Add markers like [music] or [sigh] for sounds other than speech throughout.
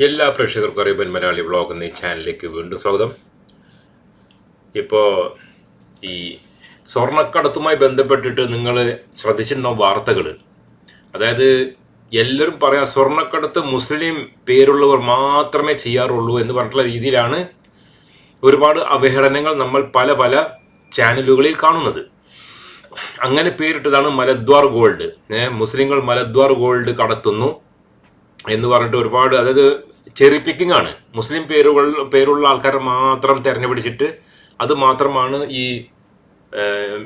എല്ലാ പ്രേക്ഷകർക്കും അറിയപ്പൻ മലയാളി വ്ളോഗ് എന്ന ചാനലിലേക്ക് വീണ്ടും സ്വാഗതം. ഇപ്പോൾ ഈ സ്വർണക്കടത്തുമായി ബന്ധപ്പെട്ടിട്ട് നിങ്ങൾ ശ്രദ്ധിച്ചിട്ടുണ്ടാവും വാർത്തകൾ അതായത് എല്ലാവരും പറയാം സ്വർണക്കടത്ത് മുസ്ലിം പേരുള്ളവർ മാത്രമേ ചെയ്യാറുള്ളൂ എന്ന് പറഞ്ഞിട്ടുള്ള രീതിയിലാണ് ഒരുപാട് അവഹേളനങ്ങൾ നമ്മൾ പല പല ചാനലുകളിൽ കാണുന്നത്. അങ്ങനെ പേരിട്ടതാണ് മലദ്വാർ ഗോൾഡ്. മുസ്ലിങ്ങൾ മലദ്വാർ ഗോൾഡ് കടത്തുന്നു. എന്ന് പറഞ്ഞിട്ട് ഒരുപാട് അതായത് ചെറി പിക്കിംഗ് ആണ്. മുസ്ലിം പേരുകൾ പേരുള്ള ആൾക്കാരെ മാത്രം തിരഞ്ഞുപിടിച്ചിട്ട് അത് മാത്രമാണ് ഈ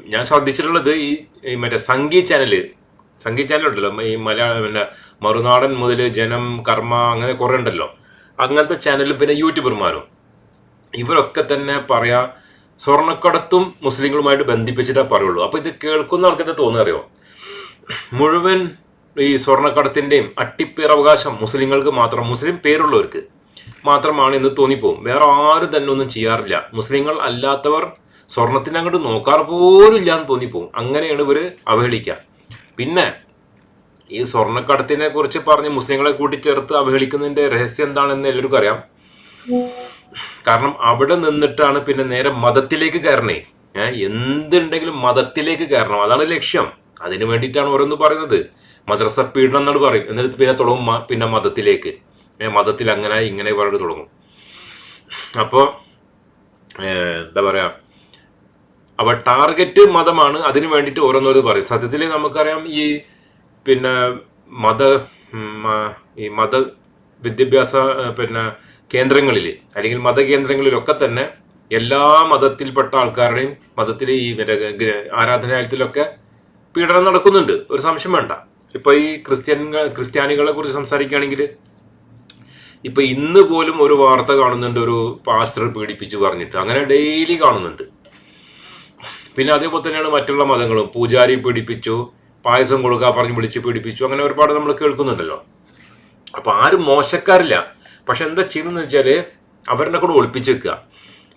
ഞാൻ ശ്രദ്ധിച്ചിട്ടുള്ളത് ഈ മറ്റേ സംഗീ ചാനൽ സംഗീ ചാനൽ ഉണ്ടല്ലോ. ഈ മലയാളം പിന്നെ മറുനാടൻ മുതൽ ജനം കർമ്മ അങ്ങനെ കുറേ ഉണ്ടല്ലോ. അങ്ങനത്തെ ചാനലും പിന്നെ യൂട്യൂബർമാരും. ഇവരൊക്കെ തന്നെ പറയാ സ്വർണക്കടത്തും മുസ്ലിങ്ങളുമായിട്ട് ബന്ധിപ്പിച്ചിട്ടേ പറയുള്ളൂ. അപ്പോൾ ഇത് കേൾക്കുന്ന ആൾക്കാരെ തോന്നുന്നറിയോ മുഴുവൻ ഈ സ്വർണക്കടത്തിന്റെയും അട്ടിപ്പേറവകാശം മുസ്ലിങ്ങൾക്ക് മാത്രം മുസ്ലിം പേരുള്ളവർക്ക് മാത്രമാണ് എന്ന് തോന്നിപ്പോവും. വേറെ ആരും തന്നെ ഒന്നും ചെയ്യാറില്ല. മുസ്ലിങ്ങൾ അല്ലാത്തവർ സ്വർണത്തിന് അങ്ങോട്ട് നോക്കാറ് പോലും ഇല്ല എന്ന് തോന്നിപ്പോവും. അങ്ങനെയാണ് ഇവർ അവഹേളിക്കുക പിന്നെ ഈ സ്വർണക്കടത്തിനെ കുറിച്ച് പറഞ്ഞ് മുസ്ലിങ്ങളെ കൂട്ടിച്ചേർത്ത് അവഹേളിക്കുന്നതിന്റെ രഹസ്യം എന്താണെന്ന് എല്ലാവർക്കും അറിയാം. കാരണം അവിടെ നിന്നിട്ടാണ് പിന്നെ നേരെ മതത്തിലേക്ക് കയറണേ. ഏഹ് എന്തുണ്ടെങ്കിലും മതത്തിലേക്ക് കയറണം. അതാണ് ലക്ഷ്യം. അതിനു വേണ്ടിയിട്ടാണ് ഓരോന്ന് പറയുന്നത്. മദ്രസ പീഡനം എന്നോട് പറയും. എന്നിട്ട് പിന്നെ തുടങ്ങും പിന്നെ മതത്തിലേക്ക്. മതത്തിൽ അങ്ങനെ ഇങ്ങനെ പറഞ്ഞിട്ട് തുടങ്ങും. അപ്പോൾ എന്താ പറയുക അപ്പൊ ടാർഗറ്റ് മതമാണ്. അതിന് വേണ്ടിയിട്ട് ഓരോന്നോരും പറയും. സത്യത്തിൽ നമുക്കറിയാം ഈ പിന്നെ മത ഈ മത വിദ്യാഭ്യാസ പിന്നെ കേന്ദ്രങ്ങളിൽ അല്ലെങ്കിൽ മതകേന്ദ്രങ്ങളിലൊക്കെ തന്നെ എല്ലാ മതത്തിൽപ്പെട്ട ആൾക്കാരുടെയും മതത്തിലെ ഈ ആരാധനാലയത്തിലൊക്കെ പീഡനം നടക്കുന്നുണ്ട്. ഒരു സംശയം വേണ്ട. ഇപ്പൊ ഈ ക്രിസ്ത്യൻ ക്രിസ്ത്യാനികളെ കുറിച്ച് സംസാരിക്കുകയാണെങ്കിൽ ഇപ്പൊ ഇന്ന് പോലും ഒരു വാർത്ത കാണുന്നുണ്ട് ഒരു പാസ്റ്റർ പീഡിപ്പിച്ചു പറഞ്ഞിട്ട്. അങ്ങനെ ഡെയിലി കാണുന്നുണ്ട്. പിന്നെ അതേപോലെ തന്നെയാണ് മറ്റുള്ള മതങ്ങളും. പൂജാരി പീഡിപ്പിച്ചു പായസം കൊടുക്കുക പറഞ്ഞ് വിളിച്ച് പീഡിപ്പിച്ചു അങ്ങനെ ഒരുപാട് നമ്മൾ കേൾക്കുന്നുണ്ടല്ലോ. അപ്പൊ ആരും മോശക്കാരില്ല. പക്ഷെ എന്താ ചെയ്യുന്നതെന്ന് വെച്ചാൽ അവരെ കൂടെ ഒളിപ്പിച്ച് വെക്കുക.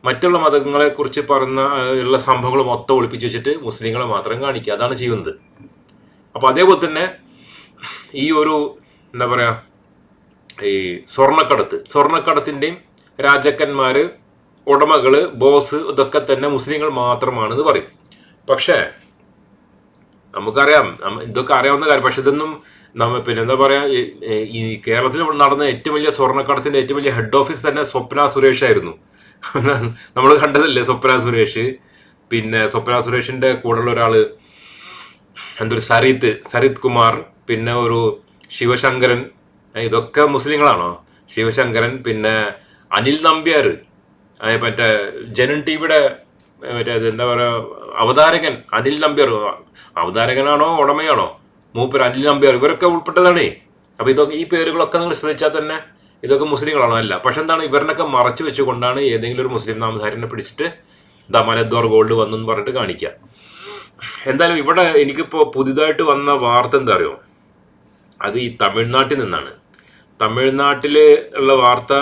മറ്റുള്ള മതങ്ങളെ കുറിച്ച് ആ, ഉള്ള സംഭവങ്ങൾ മൊത്തം ഒളിപ്പിച്ച് വെച്ചിട്ട് മുസ്ലിങ്ങളെ മാത്രം കാണിക്കുക. അതാണ് ചെയ്യുന്നത്. അപ്പൊ അതേപോലെ തന്നെ ഈ ഒരു എന്താ പറയാ ഈ സ്വർണക്കടത്ത് സ്വർണക്കടത്തിന്റെയും രാജാക്കന്മാർ ഉടമകൾ ബോസ് ഇതൊക്കെ തന്നെ മുസ്ലിങ്ങൾ മാത്രമാണെന്ന് പറയും. പക്ഷേ നമുക്കറിയാം ഇതൊക്കെ അറിയാവുന്ന കാര്യം. പക്ഷെ ഇതൊന്നും നമ്മ പിന്നെ എന്താ പറയാ ഈ- കേരളത്തിൽ നടന്ന ഏറ്റവും വലിയ സ്വർണക്കടത്തിന്റെ ഏറ്റവും വലിയ ഹെഡ് ഓഫീസ് തന്നെ സ്വപ്ന സുരേഷ് ആയിരുന്നു. [laughs] നമ്മൾ കണ്ടതല്ലേ സ്വപ്ന സുരേഷ്? പിന്നെ സ്വപ്ന സുരേഷിന്റെ കൂടെയുള്ള ഒരാൾ എന്തൊരു സരീത്ത് സരിത് കുമാർ പിന്നെ ഒരു ശിവശങ്കരൻ ഇതൊക്കെ മുസ്ലിങ്ങളാണോ? ശിവശങ്കരൻ പിന്നെ അനിൽ നമ്പ്യാർ മറ്റേ ജനൻ ടി വിയുടെ മറ്റേ എന്താ പറയുക അവതാരകൻ അനിൽ നമ്പ്യാർ. അവതാരകനാണോ ഉടമയാണോ? മൂപ്പർ അനിൽ നമ്പ്യാർ. ഇവരൊക്കെ ഉൾപ്പെട്ടതാണേ. അപ്പോൾ ഇതൊക്കെ ഈ പേരുകളൊക്കെ നിങ്ങൾ ശ്രദ്ധിച്ചാൽ തന്നെ ഇതൊക്കെ മുസ്ലിങ്ങളാണോ? അല്ല. പക്ഷെ എന്താണ് ഇവരിനൊക്കെ മറച്ചു വെച്ചുകൊണ്ടാണ് ഏതെങ്കിലും ഒരു മുസ്ലിം നാമധാരനെ പിടിച്ചിട്ട് ദാ മലദ്വാർ ഗോൾഡ് വന്നു എന്ന് പറഞ്ഞിട്ട് കാണിക്കുക. എന്തായാലും ഇവിടെ എനിക്കിപ്പോൾ പുതിയതായിട്ട് വന്ന വാർത്ത എന്താ അറിയോ? അത് ഈ തമിഴ്നാട്ടിൽ നിന്നാണ്. തമിഴ്നാട്ടിൽ ഉള്ള വാർത്ത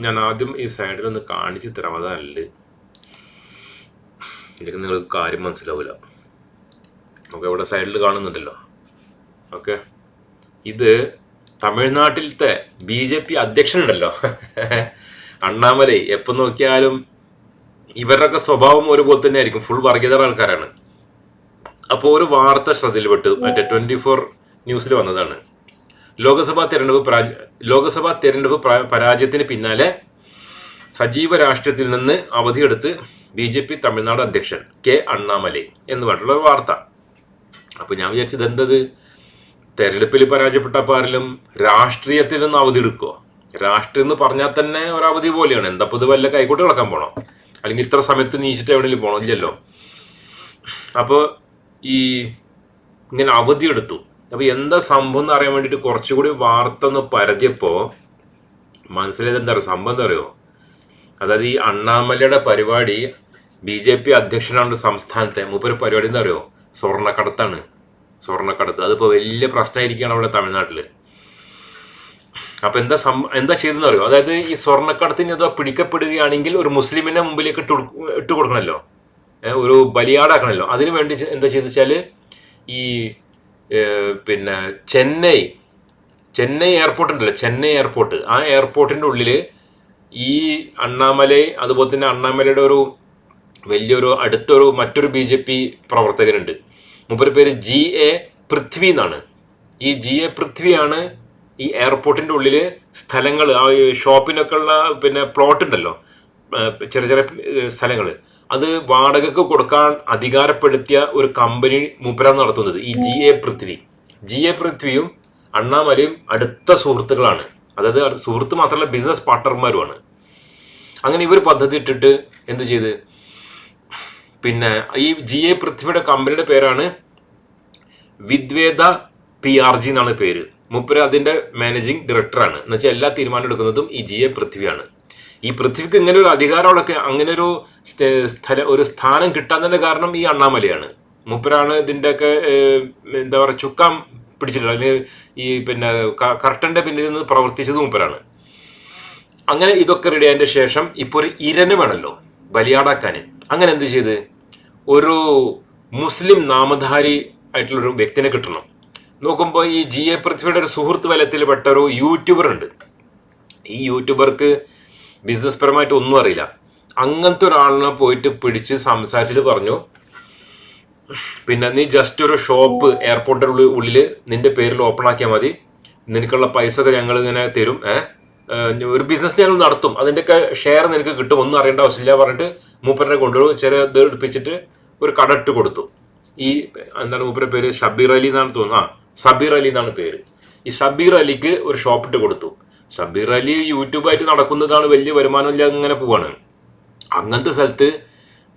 ഞാൻ ആദ്യം ഈ സൈഡിൽ ഒന്ന് കാണിച്ചു തരാം. അതല്ല ഇതൊക്കെ നിങ്ങൾക്ക് കാര്യം മനസ്സിലാവില്ല നമുക്ക് ഇവിടെ സൈഡിൽ കാണുന്നുണ്ടല്ലോ. ഓക്കെ? ഇത് തമിഴ്നാട്ടിലത്തെ ബി ജെ പി അധ്യക്ഷനുണ്ടല്ലോ. [laughs] അണ്ണാമലൈ. എപ്പോൾ നോക്കിയാലും ഇവരുടെയൊക്കെ സ്വഭാവം ഒരുപോലെ തന്നെ ആയിരിക്കും ഫുൾ വർഗീയത ആൾക്കാരാണ്. അപ്പോൾ ഒരു വാർത്ത ശ്രദ്ധയിൽപ്പെട്ടു. മറ്റേ ട്വന്റി ഫോർ ന്യൂസിൽ വന്നതാണ്. ലോക്സഭാ തെരഞ്ഞെടുപ്പ് പരാജ ലോക്സഭാ തെരഞ്ഞെടുപ്പ് പരാജയത്തിന് പിന്നാലെ സജീവ രാഷ്ട്രീയത്തിൽ നിന്ന് അവധിയെടുത്ത് ബി ജെ പി തമിഴ്നാട് അധ്യക്ഷൻ കെ അണ്ണാമലൈ എന്ന് പറഞ്ഞിട്ടുള്ള ഒരു വാർത്ത. അപ്പൊ ഞാൻ വിചാരിച്ചത് എന്തത് തെരഞ്ഞെടുപ്പിൽ പരാജയപ്പെട്ട പാരിലും രാഷ്ട്രീയത്തിൽ നിന്ന് അവധി എടുക്കുമോ രാഷ്ട്രീയം എന്ന് പറഞ്ഞാൽ തന്നെ ഒരു അവധി പോലെയാണ്. എന്താ ഇത് വല്ല കൈക്കോട്ട് കിടക്കാൻ പോണോ? അല്ലെങ്കിൽ ഇത്ര സമയത്ത് നീച്ചിട്ട് എവിടെയെങ്കിലും പോണോ? ഇല്ലല്ലോ. അപ്പോൾ ഈ ഇങ്ങനെ അവധി എടുത്തു അപ്പൊ എന്താ സംഭവം എന്ന് അറിയാൻ വേണ്ടിയിട്ട് കുറച്ചുകൂടി വാർത്ത ഒന്ന് പരതിയപ്പോ മനസ്സിലായത് എന്താ പറയുക സംഭവം എന്താ പറയുമോ അതായത് ഈ അണ്ണാമലയുടെ പരിപാടി ബി ജെ പി അധ്യക്ഷനാണ് സംസ്ഥാനത്തെ. മൂപ്പര് പരിപാടി എന്താ പറയുമോ സ്വർണക്കടത്താണ്. സ്വർണക്കടത്ത്. അതിപ്പോ വലിയ പ്രശ്നമായിരിക്കുകയാണ് അവിടെ തമിഴ്നാട്ടിൽ. അപ്പൊ എന്താ സം എന്താ ചെയ്തെന്ന് അറിയോ അതായത് ഈ സ്വർണക്കടത്തിന് അഥവാ പിടിക്കപ്പെടുകയാണെങ്കിൽ ഒരു മുസ്ലിമിനെ മുമ്പിലേക്ക് ഇട്ട് കൊടു- ഇട്ട് കൊടുക്കണമല്ലോ ഏ, ഒരു ബലിയാടാക്കണമല്ലോ അതിനു വേണ്ടി എന്താ ചെയ്തെന്ന് വെച്ചാൽ ഈ പിന്നെ ചെന്നൈ. ചെന്നൈ എയർപോർട്ട് ഉണ്ടല്ലോ ചെന്നൈ എയർപോർട്ട് ആ എയർപോർട്ടിന്റെ ഉള്ളിൽ ഈ അണ്ണാമലൈ അതുപോലെ തന്നെ അണ്ണാമലയുടെ ഒരു വലിയൊരു അടുത്തൊരു മറ്റൊരു ബി ജെ പി പ്രവർത്തകനുണ്ട്. മൂപ്പര് പേര് ജി എ പൃഥ്വി എന്നാണ്. ഈ ജി എ പൃഥ്വിയാണ് ഈ എയർപോർട്ടിന്റെ ഉള്ളിൽ സ്ഥലങ്ങൾ ആ ഷോപ്പിനൊക്കെ ഉള്ള പിന്നെ പ്ലോട്ട് ഉണ്ടല്ലോ. ചെറിയ ചെറിയ സ്ഥലങ്ങൾ അത് വാടകയ്ക്ക് കൊടുക്കാൻ അധികാരപ്പെടുത്തിയ ഒരു കമ്പനി മുപ്പര നടത്തുന്നത്. ഈ G A Prithvi. G A പൃഥ്വിയും അണ്ണാമലയും അടുത്ത സുഹൃത്തുക്കളാണ്. അതായത് അത് സുഹൃത്ത് മാത്രമല്ല ബിസിനസ് പാർട്ണർമാരുമാണ് അങ്ങനെ ഇവർ പദ്ധതി ഇട്ടിട്ട് എന്ത് ചെയ്ത്? പിന്നെ ഈ ജി എ പൃഥ്വിയുടെ കമ്പനിയുടെ പേരാണ് വിദ്വേദ പി ആർ ജി എന്നാണ് പേര്. മുപ്പര് അതിന്റെ മാനേജിങ് ഡയറക്ടറാണ് എന്നുവെച്ചാൽ എല്ലാ തീരുമാനം എടുക്കുന്നതും ഈ ജി എ പൃഥ്വിയാണ്. ഈ പൃഥ്വിക്ക് ഇങ്ങനെ ഒരു അധികാരമൊക്കെ അങ്ങനെ ഒരു സ്ഥ- സ്ഥല ഒരു സ്ഥാനം കിട്ടാൻ തന്നെ കാരണം ഈ അണ്ണാമലയാണ്. മൂപ്പരാണ് ഇതിന്റെയൊക്കെ എന്താ പറയുക ചുക്കാൻ പിടിച്ചിട്ടുള്ളത്. അല്ലെങ്കിൽ ഈ പിന്നെ കർട്ടന്റെ പിന്നിൽ നിന്ന് പ്രവർത്തിച്ചത് മൂപ്പരാണ്. അങ്ങനെ ഇതൊക്കെ റെഡി ആയതിന്റെ ശേഷം ഇപ്പോൾ ഒരു ഇരന് വേണമല്ലോ ബലിയാടാക്കാൻ അങ്ങനെ എന്ത് ചെയ്ത്? ഒരു മുസ്ലിം നാമധാരി ആയിട്ടുള്ളൊരു വ്യക്തിനെ കിട്ടണം. നോക്കുമ്പോൾ ഈ ജി എ പൃഥ്വിയുടെ ഒരു സുഹൃത്ത് വലത്തിൽ പെട്ട ഒരു യൂട്യൂബർ ഉണ്ട് ഈ യൂട്യൂബർക്ക് ബിസിനസ് പരമായിട്ട് ഒന്നും അറിയില്ല. അങ്ങനത്തെ ഒരാളിനെ പോയിട്ട് പിടിച്ച് സംസാരിച്ചിട്ട് പറഞ്ഞു പിന്നെ നീ ജസ്റ്റ് ഒരു ഷോപ്പ് എയർപോർട്ടിന്റെ ഉള്ളിൽ ഉള്ളിൽ നിന്റെ പേരിൽ ഓപ്പൺ ആക്കിയാൽ മതി. നിനക്കുള്ള പൈസ ഒക്കെ ഞങ്ങൾ ഇങ്ങനെ തരും ഏഹ് ഒരു ബിസിനസ് ഞങ്ങൾ നടത്തും. അതിന്റെയൊക്കെ ഷെയർ നിനക്ക് കിട്ടും. ഒന്നും അറിയേണ്ട ആവശ്യമില്ല പറഞ്ഞിട്ട് മൂപ്പരെ കൊണ്ടുപോയി ചെറിയ ഇത് എടുപ്പിച്ചിട്ട് ഒരു കട ഇട്ട് കൊടുത്തു. ഈ എന്താണ് മൂപ്പരുടെ പേര്? ഷബീർ അലി എന്നാണ് തോന്നുന്നത് ആ സബീർ അലി എന്നാണ് പേര്. ഈ സബീർ അലിക്ക് ഒരു ഷോപ്പ് ഇട്ട് കൊടുത്തു. ഷബീർ അലി യൂട്യൂബായിട്ട് നടക്കുന്നതാണ് വലിയ വരുമാനമില്ലാതെ ഇങ്ങനെ പോവാണ്. അങ്ങനത്തെ സ്ഥലത്ത്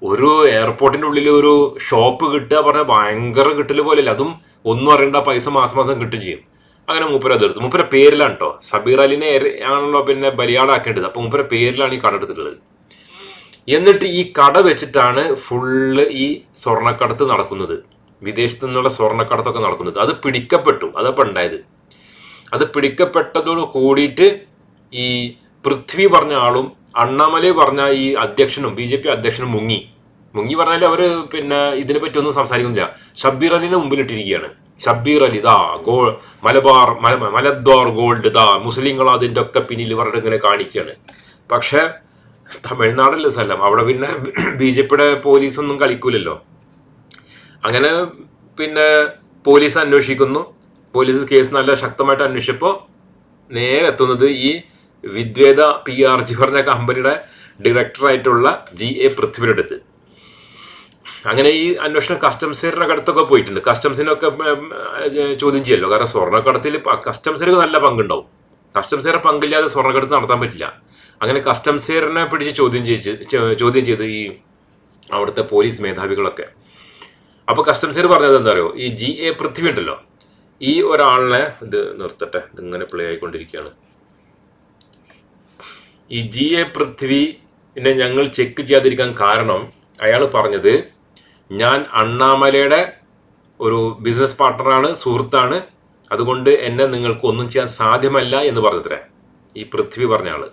ഒരു എയർപോർട്ടിന്റെ ഉള്ളിൽ ഒരു ഷോപ്പ് കിട്ടുക പറഞ്ഞാൽ ഭയങ്കര കിട്ടൽ പോലെയല്ല. അതും ഒന്നും അറിയണ്ട പൈസ മാസം മാസം കിട്ടും ചെയ്യും. അങ്ങനെ മൂപ്പര അതെടുത്തു മൂപ്പര പേരിലാണ് കേട്ടോ സബീർ അലിനെ ആണല്ലോ പിന്നെ ബലിയാടാക്കേണ്ടത് അപ്പോൾ മൂപ്പര പേരിലാണ് ഈ കട എടുത്തിട്ടുള്ളത്. എന്നിട്ട് ഈ കട വെച്ചിട്ടാണ് ഫുള്ള് ഈ സ്വർണക്കടത്ത് നടക്കുന്നത്. വിദേശത്തു നിന്നുള്ള സ്വർണക്കടത്തൊക്കെ നടക്കുന്നത്. അത് പിടിക്കപ്പെട്ടു. അതപ്പോൾ ഉണ്ടായത്. അത് പിടിക്കപ്പെട്ടതോട് കൂടിയിട്ട് ഈ പൃഥ്വി പറഞ്ഞ ആളും അണ്ണാമലൈ പറഞ്ഞ ഈ അധ്യക്ഷനും ബി ജെ പി അധ്യക്ഷനും മുങ്ങി. മുങ്ങി പറഞ്ഞാൽ അവർ പിന്നെ ഇതിനെ പറ്റി ഒന്നും സംസാരിക്കുന്നില്ല. ഷബീർ അലിനെ മുമ്പിലിട്ടിരിക്കുകയാണ്. ഷബീർ അലി ദാ ഗോൾ മലബാർ മല മലദ്വാർ ഗോൾഡ് ദാ മുസ്ലിങ്ങൾ അതിന്റെ ഒക്കെ പിന്നിൽ പറഞ്ഞിട്ട് ഇങ്ങനെ കാണിക്കുകയാണ്. പക്ഷേ തമിഴ്നാടല്ലേ സ്ഥലം. അവിടെ പിന്നെ ബി ജെ പിയുടെ പോലീസൊന്നും കളിക്കൂലല്ലോ. അങ്ങനെ പിന്നെ പോലീസ് അന്വേഷിക്കുന്നു. പോലീസ് കേസ് നല്ല ശക്തമായിട്ട് അന്വേഷിച്ചപ്പോൾ നേരെ എത്തുന്നത് ഈ വിദ്വേദ പി ആർ ജി പറഞ്ഞ കമ്പനിയുടെ ഡയറക്ടറായിട്ടുള്ള ജി എ പൃഥ്വിയുടെ അടുത്ത്. അങ്ങനെ ഈ അന്വേഷണം കസ്റ്റംസിന്റെ അടുത്തൊക്കെ പോയിട്ടുണ്ട്. കസ്റ്റംസിനൊക്കെ ചോദ്യം ചെയ്യല്ലോ. കാരണം സ്വർണക്കടത്തിൽ കസ്റ്റംസിന് നല്ല പങ്കുണ്ടാവും. കസ്റ്റംസിന്റെ പങ്കില്ലാതെ സ്വർണക്കടത്ത് നടത്താൻ പറ്റില്ല. അങ്ങനെ കസ്റ്റംസിനെ പിടിച്ച് ചോദ്യം ചെയ്ത് ചോദ്യം ചെയ്ത് ഈ അവിടുത്തെ പോലീസ് മേധാവികളൊക്കെ. അപ്പോൾ കസ്റ്റംസിയർ പറഞ്ഞത് എന്താ പറയുക ഈ ജി എ പൃഥ്വി ഉണ്ടല്ലോ. ഈ ഒരാളിനെ ഇത് നിർത്തട്ടെ. ഇതിങ്ങനെ പ്ലേ ആയിക്കൊണ്ടിരിക്കുകയാണ്. ഈ ജി എ പൃഥ്വിനെ ഞങ്ങൾ ചെക്ക് ചെയ്യാതിരിക്കാൻ കാരണം അയാൾ പറഞ്ഞത് ഞാൻ അണ്ണാമലയുടെ ഒരു ബിസിനസ് പാർട്ട്ണറാണ് സുഹൃത്താണ്. അതുകൊണ്ട് എന്നെ നിങ്ങൾക്ക് ഒന്നും ചെയ്യാൻ സാധ്യമല്ല എന്ന് പറഞ്ഞത്രേ. ഈ പൃഥ്വി പറഞ്ഞ ആൾ.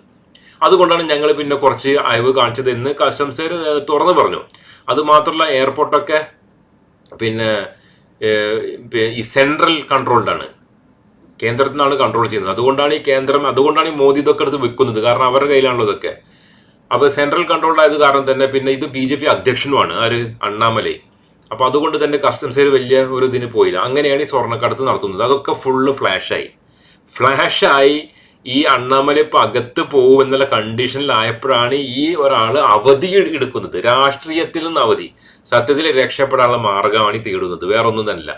അതുകൊണ്ടാണ് ഞങ്ങൾ പിന്നെ കുറച്ച് അയവ് കാണിച്ചത്. എന്ന് കസ്റ്റംസ് തുറന്നു പറഞ്ഞു. അതുമാത്രമല്ല എയർപോർട്ടൊക്കെ പിന്നെ ഈ സെൻട്രൽ കൺട്രോൾഡ് ആണ് കേന്ദ്രത്തിൽ നിന്നാണ് കൺട്രോൾ ചെയ്യുന്നത്. അതുകൊണ്ടാണ് ഈ കേന്ദ്രം അതുകൊണ്ടാണ് ഈ മോദി ഇതൊക്കെ എടുത്ത് വെക്കുന്നത്. കാരണം അവരുടെ കയ്യിലാണല്ലോ ഇതൊക്കെ. അപ്പോൾ സെൻട്രൽ കൺട്രോൾഡ് ആയത് കാരണം തന്നെ പിന്നെ ഇത് ബി ജെ പി അധ്യക്ഷനുമാണ് ആര്? അണ്ണാമലൈ. അപ്പോൾ അതുകൊണ്ട് തന്നെ കസ്റ്റംസിൽ വലിയ ഒരു ഇതിന് പോയില്ല. അങ്ങനെയാണ് ഈ സ്വർണക്കടത്ത് നടത്തുന്നത്. അതൊക്കെ ഫുള്ള് ഫ്ലാഷായി. ഫ്ലാഷായി ഈ അണ്ണാമല ഇപ്പൊ അകത്ത് പോകും എന്നുള്ള കണ്ടീഷനിലായപ്പോഴാണ് ഈ ഒരാൾ അവധി എടുക്കുന്നത്. രാഷ്ട്രീയത്തിൽ നിന്ന് അവധി. സത്യത്തിൽ രക്ഷപ്പെടാനുള്ള മാർഗമാണ് ഈ തേടുന്നത്. വേറൊന്നും തന്നെയല്ല.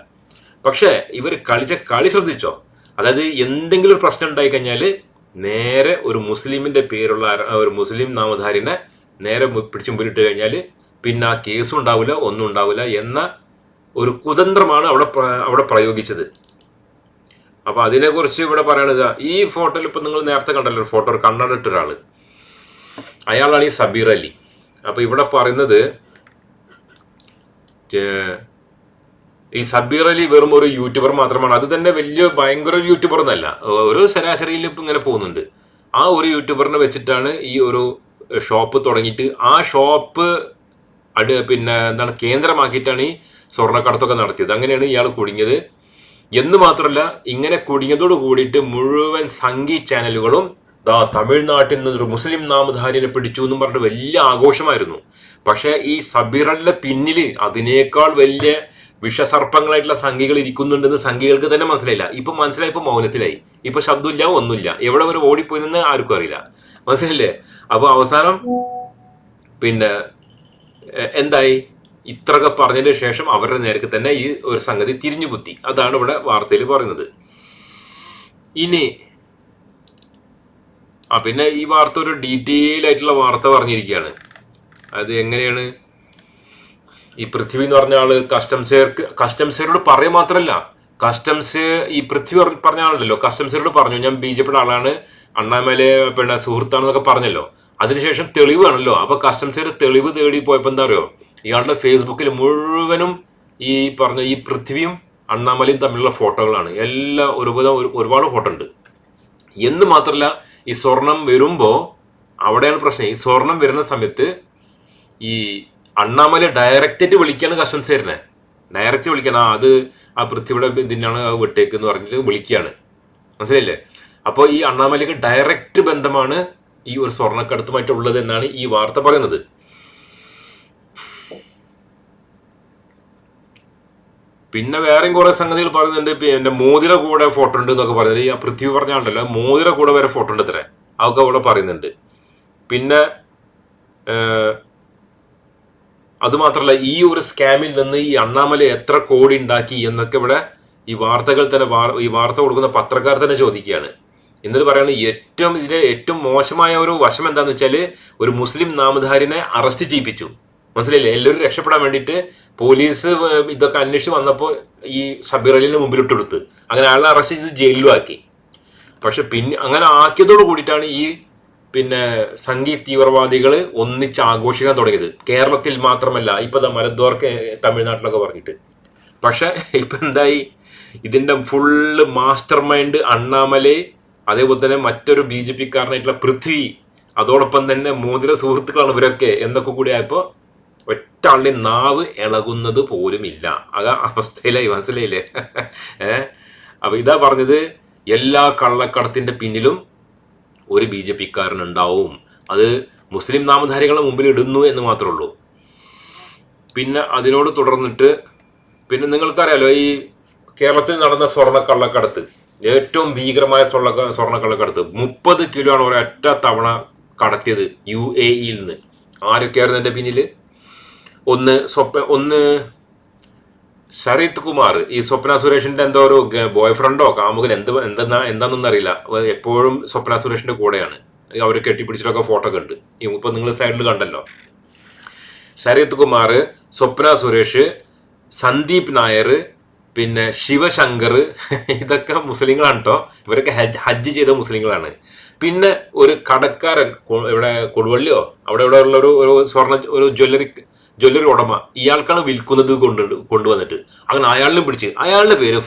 പക്ഷേ ഇവർ കളിച്ച കളി ശ്രദ്ധിച്ചോ? അതായത് എന്തെങ്കിലും ഒരു പ്രശ്നം ഉണ്ടായി കഴിഞ്ഞാൽ നേരെ ഒരു മുസ്ലിമിന്റെ പേരുള്ള ഒരു മുസ്ലിം നാമധാരിനെ നേരെ പിടിച്ച് മുമ്പിലിട്ട് കഴിഞ്ഞാൽ പിന്നെ ആ കേസും ഉണ്ടാവില്ല ഒന്നും ഉണ്ടാവില്ല എന്ന ഒരു കുതന്ത്രമാണ് അവിടെ അവിടെ പ്രയോഗിച്ചത്. അപ്പൊ അതിനെക്കുറിച്ച് ഇവിടെ പറയണത് ഈ ഫോട്ടോയിൽ ഇപ്പൊ നിങ്ങൾ നേരത്തെ കണ്ടല്ലോ ഫോട്ടോ ഒരു കണ്ണടിട്ടൊരാൾ അയാളാണ് ഈ സബീർ അലി. അപ്പോൾ ഇവിടെ പറയുന്നത് ഈ സബീർ അലി വെറും ഒരു യൂട്യൂബർ മാത്രമാണ്. അത് തന്നെ വലിയ ഭയങ്കര യൂട്യൂബർ എന്നല്ല. ഒരു ശരാശരിയിൽ ഇപ്പം ഇങ്ങനെ പോകുന്നുണ്ട്. ആ ഒരു യൂട്യൂബറിനെ വെച്ചിട്ടാണ് ഈ ഒരു ഷോപ്പ് തുടങ്ങിയിട്ട് ആ ഷോപ്പ് അട് പിന്നെ എന്താണ് കേന്ദ്രമാക്കിയിട്ടാണ് ഈ സ്വർണക്കടത്തൊക്കെ നടത്തിയത്. അങ്ങനെയാണ് ഇയാൾ കുടുങ്ങിയത്. എന്ന് മാത്രമല്ല ഇങ്ങനെ കുടുങ്ങിയതോട് കൂടിയിട്ട് മുഴുവൻ സംഗീ ചാനലുകളും ദാ തമിഴ്നാട്ടിൽ നിന്നൊരു മുസ്ലിം നാമധാരിനെ പിടിച്ചു എന്നും പറഞ്ഞിട്ട് വലിയ ആഘോഷമായിരുന്നു. പക്ഷേ ഈ സബീറലിന്റെ പിന്നിൽ അതിനേക്കാൾ വലിയ വിഷസർപ്പങ്ങളായിട്ടുള്ള സംഖ്യകൾ ഇരിക്കുന്നുണ്ടെന്ന് സംഖ്യകൾക്ക് തന്നെ മനസ്സിലായില്ല. ഇപ്പൊ മനസ്സിലായപ്പോൾ മൗനത്തിലായി. ഇപ്പൊ ശബ്ദമില്ല ഒന്നുമില്ല. എവിടെ വരെ ഓടിപ്പോയി നിന്ന് ആർക്കും അറിയില്ല. മനസ്സിലായില്ലേ? അപ്പോൾ അവസാനം പിന്നെ എന്തായി? ഇത്രയൊക്കെ പറഞ്ഞതിന് ശേഷം അവരുടെ നേർക്ക് തന്നെ ഈ ഒരു സംഗതി തിരിഞ്ഞു കുത്തി അതാണ് ഇവിടെ വാർത്തയിൽ പറയുന്നത്. ഇനി ആ പിന്നെ ഈ വാർത്ത ഒരു ഡീറ്റെയിൽ ആയിട്ടുള്ള വാർത്ത പറഞ്ഞിരിക്കുകയാണ്. അത് എങ്ങനെയാണ്? ഈ പൃഥ്വി എന്ന് പറഞ്ഞ ആൾ കസ്റ്റംസുകാർക്ക് കസ്റ്റംസുകാരോട് പറയുക മാത്രമല്ല കസ്റ്റംസ് ഈ പൃഥ്വി പറ- പറഞ്ഞ ആളുണ്ടല്ലോ. കസ്റ്റംസുകാരോട് പറഞ്ഞു ഞാൻ ബി ജെ പിയുടെ ആളാണ് അണ്ണാമലെ പിന്നെ സുഹൃത്താണെന്നൊക്കെ പറഞ്ഞല്ലോ. അതിനുശേഷം തെളിവാണല്ലോ അപ്പൊ കസ്റ്റംസുകാർ തെളിവ് തേടി പോയപ്പോൾ എന്താ അറിയോ? ഇയാളുടെ ഫേസ്ബുക്കിൽ മുഴുവനും ഈ പറഞ്ഞ ഈ പൃഥ്വിയും അണ്ണാമലയും തമ്മിലുള്ള ഫോട്ടോകളാണ്. എല്ലാ ഒരുപാട് ഒരുപാട് ഫോട്ടോ ഉണ്ട്. എന്ന് മാത്രമല്ല ഈ സ്വർണം വരുമ്പോൾ അവിടെയാണ് പ്രശ്നം. ഈ സ്വർണം വരുന്ന സമയത്ത് ഈ അണ്ണാമല ഡയറക്റ്റായിട്ട് വിളിക്കാണ് കസ്റ്റംസ് തരുന്നത് ഡയറക്റ്റ് വിളിക്കണം. ആ അത് ആ പൃഥ്വിയുടെ ഇതിനാണ് വിട്ടേക്ക് എന്ന് പറഞ്ഞിട്ട് വിളിക്കുകയാണ് മനസ്സിലായില്ലേ? അപ്പോൾ ഈ അണ്ണാമലയ്ക്ക് ഡയറക്റ്റ് ബന്ധമാണ് ഈ ഒരു സ്വർണക്കടത്തുമായിട്ടുള്ളത് എന്നാണ് ഈ വാർത്ത പറയുന്നത്. പിന്നെ വേറെയും കുറെ സംഗതികൾ പറയുന്നുണ്ട്. എന്റെ മോതിര കൂടെ ഫോട്ടോ ഉണ്ട് എന്നൊക്കെ പറയുന്നത്. ഈ പൃഥ്വി പറഞ്ഞാണ്ടല്ലോ മോതിര കൂടെ വരെ ഫോട്ടോ ഉണ്ട് ഇത്രേ അതൊക്കെ അവിടെ പറയുന്നുണ്ട്. പിന്നെ അതുമാത്രല്ല ഈ ഒരു സ്കാമിൽ നിന്ന് ഈ അണ്ണാമല എത്ര കോടി ഉണ്ടാക്കി എന്നൊക്കെ ഇവിടെ ഈ വാർത്തകൾ തന്നെ ഈ വാർത്ത കൊടുക്കുന്ന പത്രക്കാർ തന്നെ ചോദിക്കുകയാണ്. എന്നിട്ട് പറയുന്നത് ഏറ്റവും ഇതിലെ ഏറ്റവും മോശമായ ഒരു വശം എന്താണെന്ന് വെച്ചാൽ ഒരു മുസ്ലിം നാമധാരിനെ അറസ്റ്റ് ചെയ്യിപ്പിച്ചു. മനസ്സിലായില്ലേ? എല്ലാവരും രക്ഷപ്പെടാൻ വേണ്ടിയിട്ട് പോലീസ് ഇതൊക്കെ അന്വേഷിച്ച് വന്നപ്പോൾ ഈ സബീർ അലിന് മുമ്പിൽ കൊടുത്ത് അങ്ങനെ ആളെ അറസ്റ്റ് ചെയ്ത് ജയിലിലും ആക്കി പക്ഷെ പിന്നെ അങ്ങനെ ആക്കിയതോട് കൂടിയിട്ടാണ് ഈ പിന്നെ സംഗീത് തീവ്രവാദികൾ ഒന്നിച്ച് ആഘോഷിക്കാൻ തുടങ്ങിയത്. കേരളത്തിൽ മാത്രമല്ല ഇപ്പം മലദ്വാർക്ക് തമിഴ്നാട്ടിലൊക്കെ പറഞ്ഞിട്ട്. പക്ഷെ ഇപ്പം എന്തായി? ഇതിന്റെ ഫുള്ള് മാസ്റ്റർ മൈൻഡ് അണ്ണാമലെ അതേപോലെ തന്നെ മറ്റൊരു ബി ജെ പിക്കാരനായിട്ടുള്ള പൃഥ്വി അതോടൊപ്പം തന്നെ മോതിര സുഹൃത്തുക്കളാണ് ഇവരൊക്കെ എന്നൊക്കെ കൂടി ആയപ്പോ ഒറ്റ ആളുടെ നാവ് ഇളകുന്നത് പോലുമില്ല. ആ അവസ്ഥയിലായി മനസ്സിലായില്ലേ? ഏഹ് അപ്പൊ ഇതാ പറഞ്ഞത് എല്ലാ കള്ളക്കടത്തിന്റെ പിന്നിലും ഒരു ബി ജെ പിക്കാരനുണ്ടാവും. അത് മുസ്ലിം നാമധാരികളെ മുമ്പിൽ ഇടുന്നു എന്ന് മാത്രമേ ഉള്ളൂ പിന്നെ അതിനോട് തുടർന്നിട്ട് പിന്നെ നിങ്ങൾക്കറിയാലോ ഈ കേരളത്തിൽ നടന്ന സ്വർണക്കള്ളക്കടത്ത് ഏറ്റവും ഭീകരമായ സ്വർണ സ്വർണക്കള്ളക്കടത്ത് മുപ്പത് കിലോ ആണ് ഒരൊറ്റ തവണ കടത്തിയത് യു എ ഇയിൽ നിന്ന്. ആരൊക്കെയായിരുന്നു എന്റെ പിന്നിൽ ഒന്ന് സ്വപ്ന ഒന്ന് ശരത് കുമാർ ഈ സ്വപ്ന സുരേഷിന്റെ എന്തോ ഒരു ബോയ് ഫ്രണ്ടോ കാമുകൻ എന്ത് എന്തെന്നാ എന്താണെന്നൊന്നും അറിയില്ല. എപ്പോഴും സ്വപ്ന സുരേഷിന്റെ കൂടെയാണ്. അവർ കെട്ടിപ്പിടിച്ചിട്ടൊക്കെ ഫോട്ടോ ഒക്കെ ഉണ്ട്. ഇപ്പൊ നിങ്ങൾ സൈഡിൽ കണ്ടല്ലോ. ശരത് കുമാർ സ്വപ്ന സുരേഷ് സന്ദീപ് നായർ പിന്നെ ശിവശങ്കർ ഇതൊക്കെ മുസ്ലിങ്ങളാണ് കേട്ടോ ഇവരൊക്കെ ഹജ്ജ് ചെയ്ത മുസ്ലിങ്ങളാണ്. പിന്നെ ഒരു കടക്കാരൻ ഇവിടെ കൊടുവള്ളിയോ അവിടെ ഇവിടെ ഉള്ള ഒരു ഒരു സ്വർണ ഒരു ജ്വല്ലറി ജ്വല്ലറി ഉടമ ഇയാൾക്കാണ് വിൽക്കുന്നത് കൊണ്ട് കൊണ്ടുവന്നിട്ട്. അങ്ങനെ അയാളിനെ പിടിച്ച് അയാളുടെ പേര്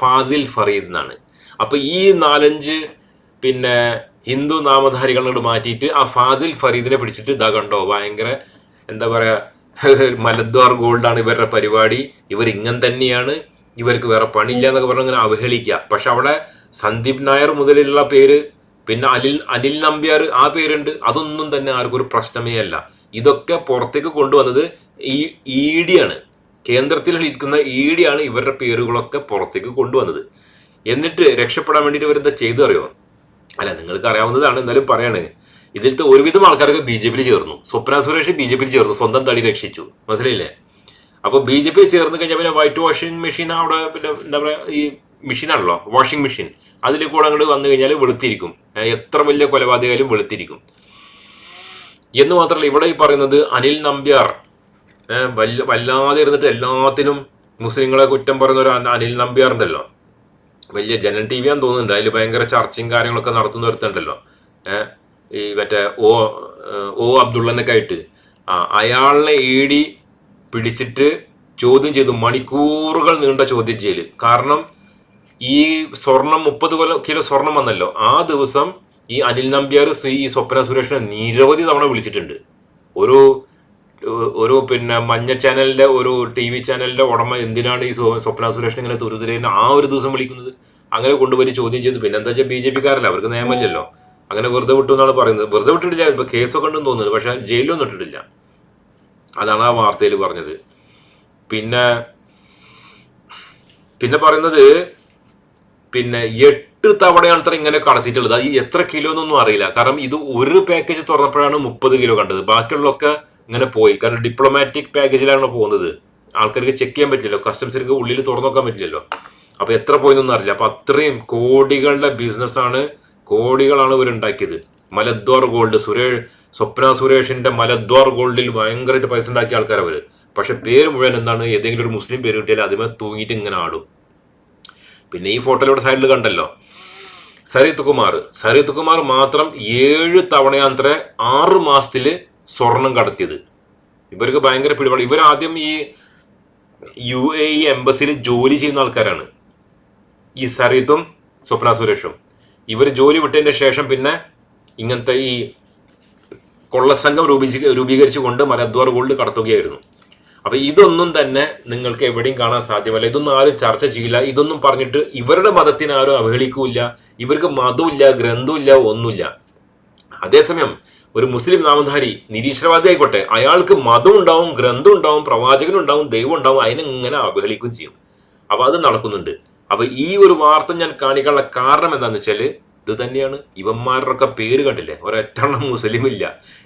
ഫാസിൽ ഫറീദ് എന്നാണ്. അപ്പോൾ ഈ നാലഞ്ച് പിന്നെ ഹിന്ദു നാമധാരികളോട് മാറ്റിയിട്ട് ആ ഫാസിൽ ഫറീദിനെ പിടിച്ചിട്ട് ഇതാ കണ്ടോ ഭയങ്കര എന്താ പറയുക [laughs] മലദ്വാർ ഗോൾഡാണ് ഇവരുടെ പരിപാടി. ഇവർ ഇങ്ങനെ തന്നെയാണ്. ഇവർക്ക് വേറെ പണിയില്ല എന്നൊക്കെ പറഞ്ഞ് അങ്ങനെ അവഹേളിക്കുക പക്ഷെ അവിടെ സന്ദീപ് നായർ മുതലുള്ള പേര് പിന്നെ അനിൽ അനിൽ നമ്പ്യാർ ആ പേരുണ്ട്. അതൊന്നും തന്നെ ആർക്കും ഒരു പ്രശ്നമേ അല്ല. ഇതൊക്കെ പുറത്തേക്ക് കൊണ്ടുവന്നത് ഈ ഇ ഡി ആണ്. കേന്ദ്രത്തിൽ ഇരിക്കുന്ന ഇ ഡി ആണ് ഇവരുടെ പേരുകളൊക്കെ പുറത്തേക്ക് കൊണ്ടുവന്നത്. എന്നിട്ട് രക്ഷപ്പെടാൻ വേണ്ടിയിട്ട് ഇവരെന്താ ചെയ്തു അറിയോ? അല്ല നിങ്ങൾക്ക് അറിയാവുന്നതാണ്. എന്നാലും പറയാണ്. ഇതിലത്തെ ഒരുവിധം ആൾക്കാരൊക്കെ ബി ജെ പിയിൽ ചേർന്നു. സ്വപ്ന സുരേഷ് ബി ജെ പിയിൽ ചേർന്നു. സ്വന്തം തടി രക്ഷിച്ചു. മനസ്സിലായില്ലേ? അപ്പോൾ ബി ജെ പി ചേർന്ന് കഴിഞ്ഞാൽ പിന്നെ വൈറ്റ് വാഷിംഗ് മെഷീൻ അവിടെ പിന്നെ എന്താ പറയുക ഈ മെഷീനാണല്ലോ വാഷിംഗ് മെഷീൻ അതിൽ കൂടെ അങ്ങോട്ട് വന്നു കഴിഞ്ഞാൽ വെളുത്തിരിക്കും. എത്ര വലിയ കൊലപാതകമായാലും വെളുത്തിരിക്കും. എന്ന് മാത്രമല്ല ഇവിടെ ഈ പറയുന്നത് അനിൽ നമ്പ്യാർ വല്ലാതെ ഇരുന്നിട്ട് എല്ലാത്തിനും മുസ്ലിങ്ങളെ കുറ്റം പറയുന്ന ഒരു അനിൽ നമ്പ്യാർ ഉണ്ടല്ലോ. വലിയ ജനൻ ടി വി ആണെന്ന് തോന്നുന്നുണ്ട്. അതിൽ ഭയങ്കര ചർച്ചയും കാര്യങ്ങളൊക്കെ നടത്തുന്ന ഒരുത്തുണ്ടല്ലോ ഈ മറ്റേ ഓ ഓ ഓ അബ്ദുള്ളനൊക്കെ ആയിട്ട്. ആ അയാളിനെ ഏടി പിടിച്ചിട്ട് ചോദ്യം ചെയ്തു. മണിക്കൂറുകൾ നീണ്ട ചോദ്യം ചെയ്യൽ. കാരണം ഈ സ്വർണം മുപ്പത് കൊല്ലം കിലോ സ്വർണം വന്നല്ലോ. ആ ദിവസം ഈ അനിൽ നമ്പ്യാർ ഈ സ്വപ്ന സുരേഷിനെ നിരവധി തവണ വിളിച്ചിട്ടുണ്ട്. ഒരു ഒരു പിന്നെ മഞ്ഞ ചാനലിന്റെ ഒരു ടി വി ചാനലിന്റെ ഉടമ എന്തിനാണ് ഈ സ്വപ്ന സുരേഷിനെ ഇങ്ങനെ തുരുതുരേന്ന് ആ ഒരു ദിവസം വിളിക്കുന്നത്? അങ്ങനെ കൊണ്ടുപോയി ചോദ്യം ചെയ്തു. പിന്നെ എന്താ വെച്ചാൽ ബി ജെ പിക്കാരല്ല? അവർക്ക് നിയമമില്ലല്ലോ. അങ്ങനെ വെറുതെ വിട്ടു എന്നാണ് പറയുന്നത്. വെറുതെ വിട്ടിട്ടില്ല. ഇപ്പൊ കേസൊക്കെ ഉണ്ടെന്ന് തോന്നുന്നു. പക്ഷേ ജയിലൊന്നും ഇട്ടിട്ടില്ല. അതാണ് ആ വാർത്തയിൽ പറഞ്ഞത്. പിന്നെ പിന്നെ പറയുന്നത് പിന്നെ എട്ട് തവണയാണ് അത്ര ഇങ്ങനെ കടത്തിയിട്ടുള്ളത്. ഈ എത്ര കിലോ എന്നൊന്നും അറിയില്ല. കാരണം ഇത് ഒരു പാക്കേജ് തുറന്നപ്പോഴാണ് മുപ്പത് കിലോ കണ്ടത്. ബാക്കിയുള്ളതൊക്കെ ഇങ്ങനെ പോയി. കാരണം ഡിപ്ലോമാറ്റിക് പാക്കേജിലാണ് പോകുന്നത്. ആൾക്കാർക്ക് ചെക്ക് ചെയ്യാൻ പറ്റില്ലല്ലോ. കസ്റ്റംസിലേക്ക് ഉള്ളിൽ തുറന്നു നോക്കാൻ പറ്റില്ലല്ലോ. അപ്പോൾ എത്ര പോയെന്നൊന്നും അറിയില്ല. അപ്പോൾ അത്രയും കോടികളുടെ ബിസിനസ്സാണ് കോടികളാണ് ഇവർ ഉണ്ടാക്കിയത്. മലദ്വാർ ഗോൾഡ് സുരേഷ് സ്വപ്ന സുരേഷിന്റെ മലദ്വാർ ഗോൾഡിൽ ഭയങ്കരമായിട്ട് പൈസ ഉണ്ടാക്കിയ ആൾക്കാർ അവർ പക്ഷെ പേര് മുഴുവൻ എന്താണ്? ഏതെങ്കിലും ഒരു മുസ്ലിം പേര് കിട്ടിയാൽ അതിമേ തൂങ്ങിയിട്ട് ഇങ്ങനെ ആടും. പിന്നെ ഈ ഫോട്ടോയിലൂടെ സൈഡിൽ കണ്ടല്ലോ. സരിത് കുമാർ സരിത് കുമാർ മാത്രം ഏഴ് തവണയാന്തര ആറ് മാസത്തിൽ സ്വർണം കടത്തിയത്. ഇവർക്ക് ഭയങ്കര പിടിപാട്. ഇവർ ആദ്യം ഈ യു എ ഇ എംബസിയിൽ ജോലി ചെയ്യുന്ന ആൾക്കാരാണ്. ഈ സരിത്തും സ്വപ്ന സുരേഷും. ഇവർ ജോലി വിട്ടതിന് ശേഷം പിന്നെ ഇങ്ങനത്തെ ഈ കൊള്ളസംഘം രൂപീകരിച്ച് രൂപീകരിച്ചുകൊണ്ട് മലദ്വാർ ഗോൾഡ് കടത്തുകയായിരുന്നു. അപ്പൊ ഇതൊന്നും തന്നെ നിങ്ങൾക്ക് എവിടെയും കാണാൻ സാധ്യമല്ല. ഇതൊന്നും ആരും ചർച്ച ചെയ്യില്ല. ഇതൊന്നും പറഞ്ഞിട്ട് ഇവരുടെ മതത്തിനെ ആരും അവഹേളിക്കൂല ഇവർക്ക് മതമില്ല ഗ്രന്ഥമില്ല ഒന്നുമില്ല. അതേസമയം ഒരു മുസ്ലിം നാമധാരി നിരീശ്വരവാദി ആയിക്കോട്ടെ അയാൾക്ക് മതം ഉണ്ടാവും ഗ്രന്ഥം ഉണ്ടാവും പ്രവാചകനുണ്ടാവും ദൈവം ഉണ്ടാവും അതിനെ ഇങ്ങനെ അവഹേളിക്കുകയും ചെയ്യും? അപ്പൊ അത് നടക്കുന്നുണ്ട്. അപ്പൊ ഈ ഒരു വാർത്ത ഞാൻ കാണിക്കാനുള്ള കാരണം എന്താണെന്ന് വെച്ചാൽ ഇത് തന്നെയാണ്. ഇവന്മാരുടെ ഒക്കെ പേര് കണ്ടില്ലേ? ഒരൊറ്റെണ്ണം മുസ്ലിം ഇല്ല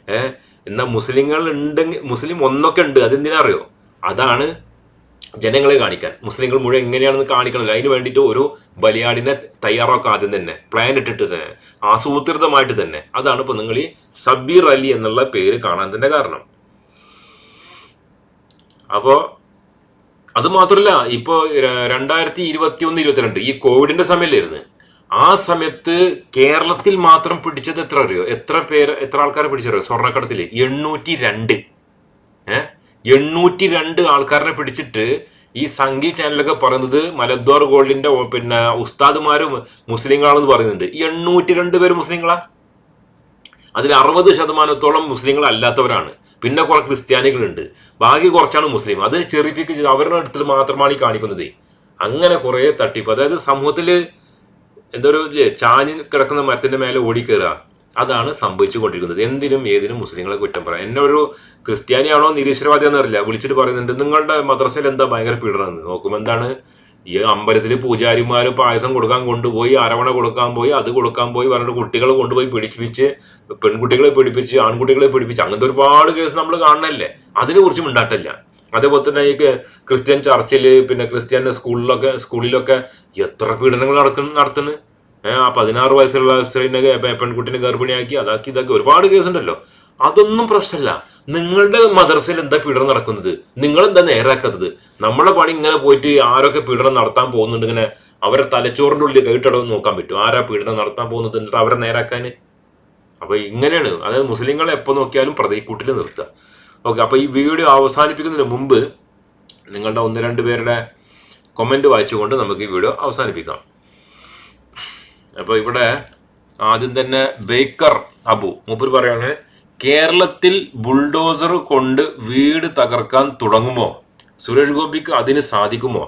ഏഹ്? എന്നാൽ മുസ്ലിങ്ങൾ ഉണ്ടെങ്കിൽ മുസ്ലിം ഒന്നൊക്കെ ഉണ്ട് അതെന്തിനാ അറിയോ? അതാണ് ജനങ്ങളെ കാണിക്കാൻ. മുസ്ലിങ്ങൾ മുഴുവൻ എങ്ങനെയാണെന്ന് കാണിക്കണമല്ലോ അതിന് വേണ്ടിയിട്ട് ഒരു ബലിയാടിനെ തയ്യാറാക്കുക ആദ്യം തന്നെ. പ്ലാൻ ഇട്ടിട്ട് തന്നെ. ആസൂത്രിതമായിട്ട് തന്നെ. അതാണ് ഇപ്പൊ നിങ്ങൾ ഈ സബീർ അലി എന്നുള്ള പേര് കാണാൻ തന്നെ കാരണം. അപ്പോൾ അത് മാത്രമല്ല ഇപ്പോ ര- രണ്ടായിരത്തി ഇരുപത്തി ഒന്ന് ഇരുപത്തിരണ്ട് ഈ കോവിഡിന്റെ സമയമായിരുന്നു ആ സമയത്ത് കേരളത്തിൽ മാത്രം പിടിച്ചത് എത്ര അറിയോ എത്ര പേര് എത്ര ആൾക്കാരെ പിടിച്ചറിയോ? സ്വർണക്കടത്തിൽ എണ്ണൂറ്റി രണ്ട് ഏഹ് എണ്ണൂറ്റി രണ്ട് ആൾക്കാരെ പിടിച്ചിട്ട് ഈ സംഗീ ചാനലൊക്കെ പറയുന്നത് മലദ്വാർ ഗോൾഡിന്റെ പിന്നെ ഉസ്താദുമാരും മുസ്ലിങ്ങളാണെന്ന് പറയുന്നുണ്ട്. എണ്ണൂറ്റി രണ്ട് പേര് മുസ്ലിങ്ങളാ. അതിൽ അറുപത് ശതമാനത്തോളം മുസ്ലിങ്ങൾ അല്ലാത്തവരാണ്. പിന്നെ കുറെ ക്രിസ്ത്യാനികളുണ്ട്. ബാക്കി കുറച്ചാണ് മുസ്ലിം. അത് ചെറിപ്പിക്ക് അവരുടെ അടുത്ത് മാത്രമാണ് ഈ കാണിക്കുന്നത്. അങ്ങനെ കുറേ തട്ടിപ്പ്. അതായത് സമൂഹത്തിൽ എന്താ ഒരു ഇല്ലേ, ചാഞ്ഞ് കിടക്കുന്ന മരത്തിന്റെ മേലെ ഓടിക്കയറുക അതാണ് സംഭവിച്ചു കൊണ്ടിരിക്കുന്നത് എന്തിനും ഏതിനും മുസ്ലിങ്ങളെ കുറ്റം പറയാം. എന്നെ ഒരു ക്രിസ്ത്യാനിയാണോ നിരീശ്വരവാദിയാണെന്ന് അറിയില്ല. വിളിച്ചിട്ട് പറയുന്നുണ്ട് നിങ്ങളുടെ മദ്രസയിൽ എന്താ ഭയങ്കര പീഡനം നോക്കുമ്പോൾ എന്താണ്? ഈ അമ്പലത്തിൽ പൂജാരിമാർ പായസം കൊടുക്കാൻ കൊണ്ടുപോയി അരവണ കൊടുക്കാൻ പോയി അത് കൊടുക്കാൻ പോയി പറഞ്ഞിട്ട് കുട്ടികളെ കൊണ്ടുപോയി പിടിപ്പിച്ച് പെൺകുട്ടികളെ പിടിപ്പിച്ച് ആൺകുട്ടികളെ പിടിപ്പിച്ച് അങ്ങനത്തെ ഒരുപാട് കേസ് നമ്മൾ കാണണല്ലേ അതിനെ കുറിച്ചും മിണ്ടാട്ടില്ല അതേപോലെ തന്നെ ഈ ക്രിസ്ത്യൻ ചർച്ചിൽ പിന്നെ ക്രിസ്ത്യൻ സ്കൂളിലൊക്കെ സ്കൂളിലൊക്കെ എത്ര പീഡനങ്ങൾ നടക്കുന്നു നടത്തുന്നു ആ പതിനാറ് വയസ്സുള്ള സ്ത്രീനെ പെൺകുട്ടിനെ ഗർഭിണിയാക്കി അതാക്കി ഇതാക്കി ഒരുപാട് കേസുണ്ടല്ലോ. അതൊന്നും പ്രശ്നമല്ല നിങ്ങളുടെ മദർസയിൽ എന്താ പീഡനം നടക്കുന്നത്? നിങ്ങൾ എന്താ നേരാക്കാത്തത്? നമ്മളെ പണി ഇങ്ങനെ പോയിട്ട് ആരൊക്കെ പീഡനം നടത്താൻ പോകുന്നുണ്ട് ഇങ്ങനെ അവരെ തലച്ചോറിന്റെ ഉള്ളിൽ കേട്ടടവ് നോക്കാൻ പറ്റും. ആരാ പീഡനം നടത്താൻ പോകുന്നത്? എന്നിട്ട് അവരെ നേരാക്കാൻ അപ്പൊ ഇങ്ങനെയാണ്. അതായത് മുസ്ലിങ്ങളെ എപ്പോ നോക്കിയാലും പ്രതിക്കൂട്ടിൽ നിർത്തുക. ഓക്കെ അപ്പോൾ ഈ വീഡിയോ അവസാനിപ്പിക്കുന്നതിന് മുമ്പ് നിങ്ങളുടെ ഒന്ന് രണ്ട് പേരുടെ കമന്റ് വായിച്ചുകൊണ്ട് നമുക്ക് ഈ വീഡിയോ അവസാനിപ്പിക്കാം. അപ്പോൾ ഇവിടെ ആദ്യം തന്നെ ബേക്കർ അബു. മൂപ്പർ പറയാണ് കേരളത്തിൽ ബുൾഡോസർ കൊണ്ട് വീട് തകർക്കാൻ തുടങ്ങുമോ? സുരേഷ് ഗോപിക്ക് അതിന് സാധിക്കുമോ?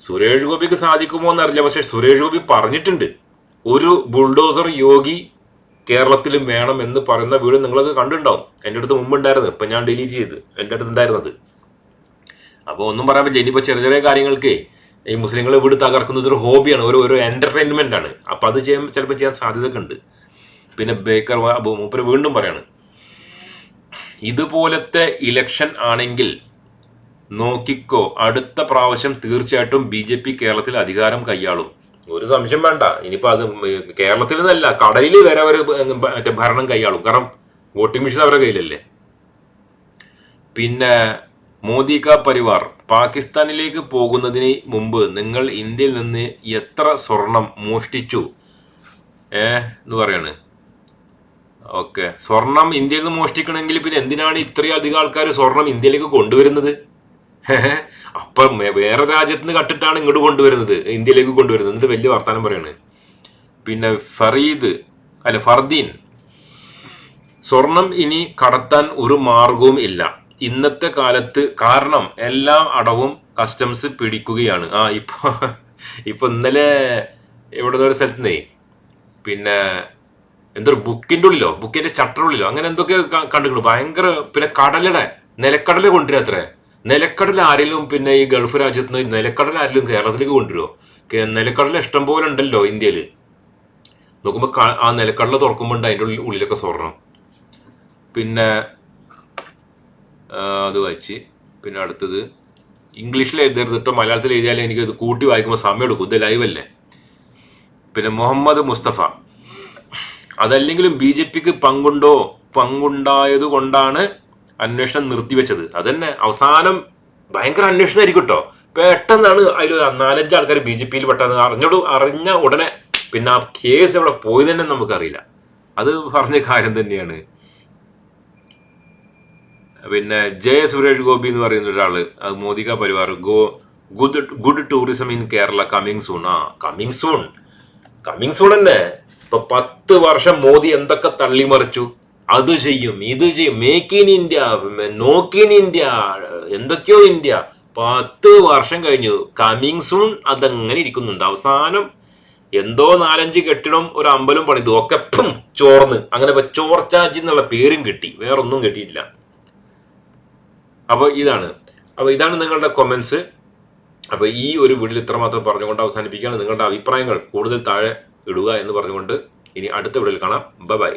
സുരേഷ് ഗോപിക്ക് സാധിക്കുമോ എന്നറിയില്ല പക്ഷെ സുരേഷ് ഗോപി പറഞ്ഞിട്ടുണ്ട് ഒരു ബുൾഡോസർ യോഗി കേരളത്തിലും വേണം എന്ന് പറയുന്ന വീട് നിങ്ങളൊക്കെ കണ്ടിട്ടുണ്ടാവും. എന്റെ അടുത്ത് മുമ്പ് ഉണ്ടായിരുന്നു ഇപ്പം ഞാൻ ഡിലീറ്റ് ചെയ്ത്. എന്റെ അടുത്ത് ഉണ്ടായിരുന്നത്. അപ്പോൾ ഒന്നും പറയാൻ പറ്റില്ല. ഇനിയിപ്പോൾ ചെറിയ ചെറിയ കാര്യങ്ങൾക്ക് ഈ മുസ്ലിങ്ങളെ വീട് തകർക്കുന്നത് ഒരു ഹോബിയാണ്. ഒരു ഒരു എന്റർടൈൻമെന്റ് ആണ്. അപ്പം അത് ചെയ്യാൻ ചിലപ്പോൾ ചെയ്യാൻ സാധ്യതയൊക്കെ ഉണ്ട്. പിന്നെ ബേക്കർ അപ്പോൾ മൂപ്പര് വീണ്ടും പറയാണ് ഇതുപോലത്തെ ഇലക്ഷൻ ആണെങ്കിൽ നോക്കിക്കോ അടുത്ത പ്രാവശ്യം തീർച്ചയായിട്ടും ബി ജെ പി കേരളത്തിൽ അധികാരം കൈയാളും. ഒരു സംശയം വേണ്ട. ഇനിയിപ്പോ അത് കേരളത്തിൽ നിന്നല്ല കടയിൽ വരെ അവർ മറ്റേ ഭരണം കൈയാളും. കാരണം വോട്ടിംഗ് മെഷീൻ അവരുടെ കയ്യിലല്ലേ? പിന്നെ മോദി കാ പരിവാർ പാകിസ്ഥാനിലേക്ക് പോകുന്നതിന് മുമ്പ് നിങ്ങൾ ഇന്ത്യയിൽ നിന്ന് എത്ര സ്വർണം മോഷ്ടിച്ചു? ഏ എന്ന് പറയാണ്. ഓക്കെ. സ്വർണം ഇന്ത്യയിൽ നിന്ന് മോഷ്ടിക്കണമെങ്കിൽ പിന്നെ എന്തിനാണ് ഇത്രയും അധികം ആൾക്കാർ സ്വർണം ഇന്ത്യയിലേക്ക് കൊണ്ടുവരുന്നത്? [laughs] അപ്പൊ വേറെ രാജ്യത്ത് നിന്ന് കട്ടിട്ടാണ് ഇങ്ങോട്ട് കൊണ്ടുവരുന്നത്. ഇന്ത്യയിലേക്ക് കൊണ്ടുവരുന്നത്. എന്നിട്ട് വലിയ വർത്തമാനം പറയാണ്. പിന്നെ ഫറീദ് അല്ല ഫർദീൻ. സ്വർണം ഇനി കടത്താൻ ഒരു മാർഗവും ഇല്ല. ഇന്നത്തെ കാലത്ത് കാരണം എല്ലാ അടവും കസ്റ്റംസ് പിടിക്കുകയാണ്. ആ ഇപ്പൊ ഇപ്പൊ ഇന്നലെ എവിടെ ഒരു സ്ഥലത്തുനിന്നേ പിന്നെ എന്തൊരു ബുക്കിന്റെ ഉള്ളിലോ ബുക്കിന്റെ ചട്ടറുള്ളിലോ അങ്ങനെ എന്തൊക്കെ കണ്ടിട്ടുണ്ട് ഭയങ്കര പിന്നെ കടലയുടെ നിലക്കടല കൊണ്ടുവരാത്രേ നിലക്കടല ആരെങ്കിലും പിന്നെ ഈ ഗൾഫ് രാജ്യത്ത് നിന്ന് നിലക്കടൽ ആരെങ്കിലും കേരളത്തിലേക്ക് കൊണ്ടുവരുമോ നിലക്കടൽ ഇഷ്ടം പോലെ ഉണ്ടല്ലോ ഇന്ത്യയിൽ നോക്കുമ്പോൾ ആ നിലക്കടല തുറക്കുമ്പോൾ ഉണ്ട് അതിന്റെ ഉള്ളിൽ ഉള്ളിലൊക്കെ സ്വർണം. പിന്നെ അത് വായിച്ച്. പിന്നെ അടുത്തത് ഇംഗ്ലീഷിൽ എഴുതരുത് കേട്ടോ മലയാളത്തിൽ എഴുതിയാലേ എനിക്ക് ഇത് കൂട്ടി വായിക്കുമ്പോൾ സമയം എടുക്കും. ഇത് ലൈവ് അല്ലേ? പിന്നെ മുഹമ്മദ് മുസ്തഫ. അതല്ലെങ്കിലും ബി ജെ പിക്ക് പങ്കുണ്ടോ? പങ്കുണ്ടായത് കൊണ്ടാണ് അന്വേഷണം നിർത്തിവെച്ചത്. അതന്നെ അവസാനം ഭയങ്കര അന്വേഷണമായിരിക്കും കേട്ടോ പെട്ടെന്നാണ് അതിൽ നാലഞ്ച് ആൾക്കാർ ബി ജെ പിയിൽ പെട്ടെന്ന് അറിഞ്ഞോളൂ അറിഞ്ഞ ഉടനെ പിന്നെ ആ കേസ് എവിടെ പോയി തന്നെ നമുക്കറിയില്ല. അത് പറഞ്ഞ കാര്യം തന്നെയാണ്. പിന്നെ ജയ സുരേഷ് ഗോപി എന്ന് പറയുന്ന ഒരാൾ അത് മോദിക Parivar go good good tourism in Kerala coming soon. ആ കമ്മിങ് സൂൺ. കമ്മിങ് സൂൺ തന്നെ ഇപ്പൊ പത്ത് വർഷം മോദി എന്തൊക്കെ തള്ളിമറിച്ചു? അത് ചെയ്യും ഇത് ചെയ്യും. മേക്ക് ഇൻ ഇന്ത്യ നോക്ക് ഇൻ ഇന്ത്യ എന്തൊക്കെയോ ഇന്ത്യ പത്ത് വർഷം കഴിഞ്ഞു. കമ്മിങ് സൂൺ അതങ്ങനെ ഇരിക്കുന്നുണ്ട്. അവസാനം എന്തോ നാലഞ്ച് കെട്ടിടം ഒരു അമ്പലം പണിതു. ഒക്കെ പും ചോർന്ന്. അങ്ങനെ ഇപ്പൊ ചോർച്ചാജി എന്നുള്ള പേരും കിട്ടി. വേറൊന്നും കിട്ടിയിട്ടില്ല. അപ്പോൾ ഇതാണ്. അപ്പോൾ ഇതാണ് നിങ്ങളുടെ കൊമൻസ് അപ്പോൾ ഈ ഒരു വീഡിയോ ഇത്രമാത്രം പറഞ്ഞുകൊണ്ട് അവസാനിപ്പിക്കുകയാണ്. നിങ്ങളുടെ അഭിപ്രായങ്ങൾ കൂടുതൽ താഴെ ഇടുക എന്ന് പറഞ്ഞുകൊണ്ട് ഇനി അടുത്ത വീഡിയോയിൽ കാണാം. ബൈ